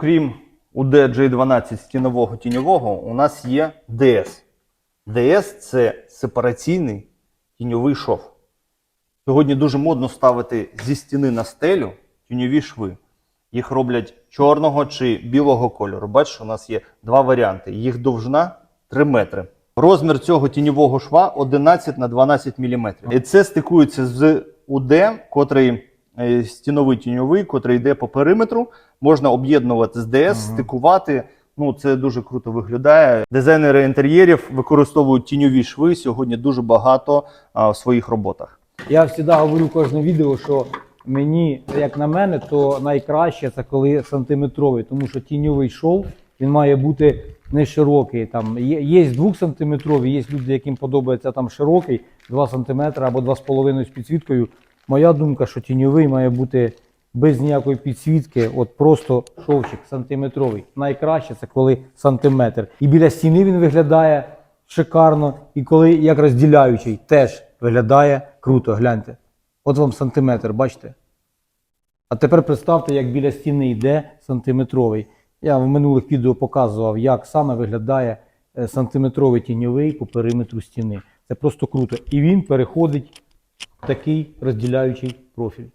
окрім UD J12 стінового тіньового, у нас є DS. DS це сепараційний тіньовий шов. Сьогодні дуже модно ставити зі стіни на стелю тіньові шви. Їх роблять чорного чи білого кольору. Бачиш, у нас є два варіанти. Їх довжина 3 метри. Розмір цього тіньового шва 11 на 12 мм. І це стикується з УД, котрий стіновий тіньовий, котрий йде по периметру. Можна об'єднувати з ДС, стикувати. Ну, це дуже круто виглядає. Дизайнери інтер'єрів використовують тіньові шви сьогодні дуже багато а, в своїх роботах. Я завжди говорю в кожне відео, що мені, як на мене, то найкраще це коли сантиметровий, тому що тіньовий шов він має бути не широкий. Там є, є 2 сантиметрові, є люди, яким подобається там широкий, 2 сантиметри або 2,5 з підсвіткою. Моя думка, що тіньовий має бути без ніякої підсвітки, от просто шовчик сантиметровий. Найкраще це коли сантиметр. І біля стіни він виглядає шикарно, і коли як розділяючий, теж виглядає круто. Гляньте. От вам сантиметр, бачите? А тепер представте, як біля стіни йде сантиметровий. Я в минулих відео показував, як саме виглядає е, сантиметровий тіньовий по периметру стіни. Це просто круто. І він переходить такий розділяючий профіль.